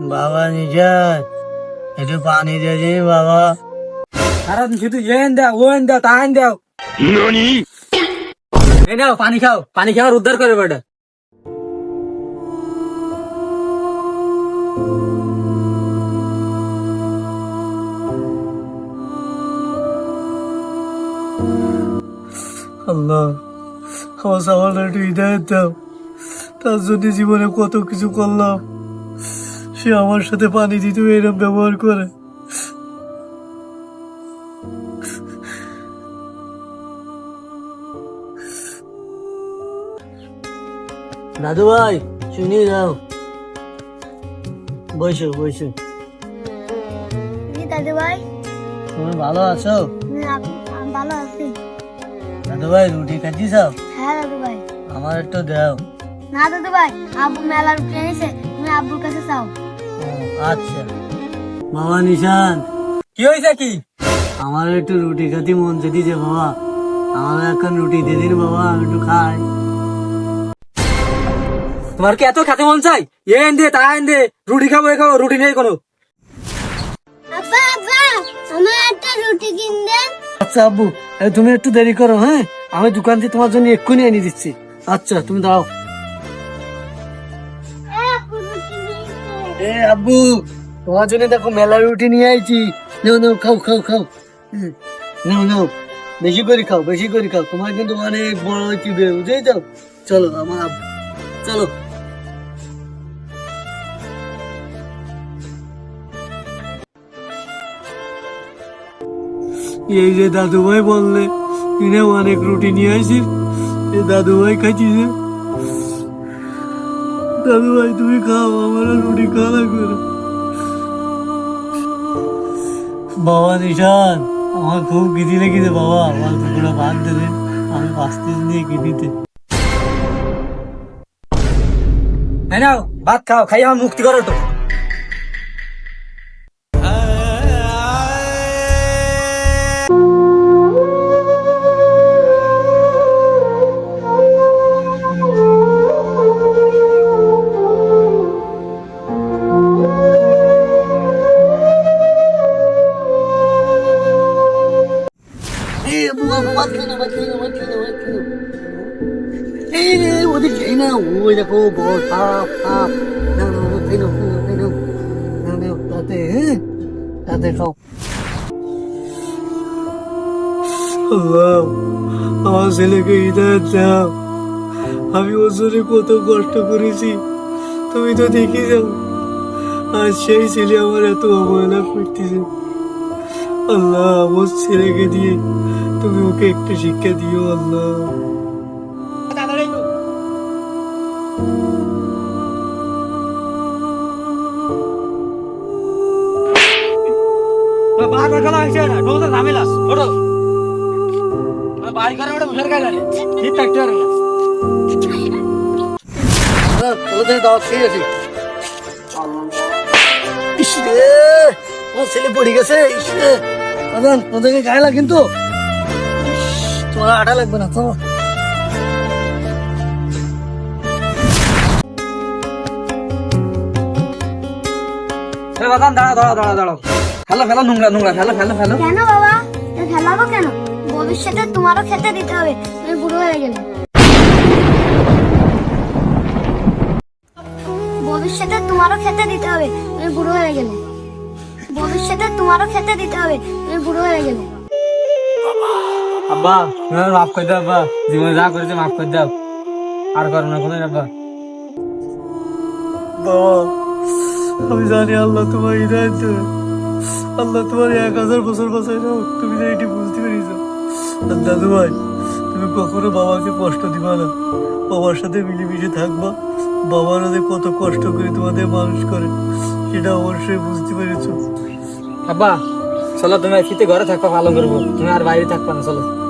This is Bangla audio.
বাবা নিজান একটু পানি দিয়ে দিন বাবা। সারাদিন শুধু এন দাও ও এন দাও তা এন দাও। এই নাও পানি খাও পানি খাওয়ার উদ্ধার করে বেটা। আল্লাহ আমার সামান্য একটু হৃদায়ত দাও। তার জন্য জীবনে কত কিছু করলাম। সে আমার সাথে পানি দিতেও এরকম ব্যবহার করে। দাদু ভাই শুনি যাও বসো বসো। দাদু ভাই? তুমি ভালো আছো? ভালো আছি। দাদু ভাই রুটি খাচ্ছিস? হ্যাঁ দাদু ভাই। আমার একটু দাও। না দাদু ভাই আব্বু মেলার উঠে এনেছে তুমি আব্বুর কাছে চাও। আচ্ছা। বাবা নিশান। কি হয়েছে কি? আমার একটু রুটি খাতে মন চেয়েছে বাবা। আমার এখন রুটি দিয়ে দিন বাবা আমি একটু খাই। তোমার কি এত খেতে মন চাই? এ এন দে তা এন দে রুটি খাব এ খাব রুটি নেই কোনো। আব্বা আব্বা আমার একটা রুটি কিন দেন। আচ্ছা আব্বু তুমি একটু দেরি করো হ্যাঁ? আমি দোকান থেকে তোমার জন্য এক্ষুনি এনে দিচ্ছি। আচ্ছা তুমি দাও এ আব্বু, তোমার জন্য দেখো মেলা রুটি নিয়ে আইছি। নাও নাও, খাও খাও খাও। নাও নাও। বেশি করে খাও, বেশি করে খাও। তোমার কিন্তু অনেক বড় হয়েছে বুঝেই যাও চলো, আমার আব্বু, চলো। এই যে দাদু ভাই বললে কিনে অনেক রুটি নিয়ে আসিস দাদু ভাই খাইছি যে। দাদু ভাই, তুমি খাও আমার রুটি খাওয়া না। বাবা নিশান, আমার খুব গিদি লেগেছে বাবা, আমার দুপুরে ভাত দেবে, আমি বাঁচতে নিয়ে গিদিতে হ্যাঁ ভাত খাও খাই আমার মুক্তি করো তো ওদের ছেলেকে আমি ওর জন্য কত কষ্ট করেছি তুমি তো দেখে যাও আজ সেই ছেলে আমার এত অবহেলা করতেছে আল্লাহ, আমার ছেলেকে দিয়ে তুমি ওকে একটু শিক্ষা দিও আল্লাহ। বারবার খেলা হয়েছে না ঢোকতে ঝামেলা ওঠো বাড়ি। করে ওটা বুঝার গায়ে ঠিক থাকতে পারে না। ওদের দাওয়া খেয়ে আছি ইস রে আমার ছেলে পড়ে গেছে ইস রে। প্রধান গায়ে লাগ কিন্তু তোমার আটা লাগবে না তো এ বাদান দাঁড়া দাঁড়া দাঁড়া দাঁড়াও। ফেলো ফেলো নোংরা নোংরা ফেলো ফেলো ফেলো। কেন বাবা? ফেলাবো কেন? ভবিষ্যতে তোমারও খেতে দিতে হবে তুমি বুড়ো হয়ে গেলে। ভবিষ্যতে তোমারও খেতে দিতে হবে তুমি বুড়ো হয়ে গেলে। ভবিষ্যতে তোমারও খেতে দিতে হবে তুমি বুড়ো হয়ে গেলে। আব্বা মাফ করে দাও আব্বা। জীবনে যা করেছে মাফ করে দাও। আর করো না কোনো আব্বা। আমি জানি আল্লাহ তোমার হৃদয় দেবে। আল্লাহ তোমার এক হাজার বছর বাঁচাই তুমি তো এটি বুঝতে পেরেছ। দাদু ভাই তুমি কখনো বাবাকে কষ্ট দিবা না। বাবার সাথে মিলেমিশে থাকবা। বাবার হাতে কত কষ্ট করে তোমাদের মানুষ করে সেটা অবশ্যই বুঝতে পেরেছ। আব্বা চলো তুমি ফিতে ঘরে থাকবা ভালো করব। তুমি আর বাইরে থাকবা না চলো।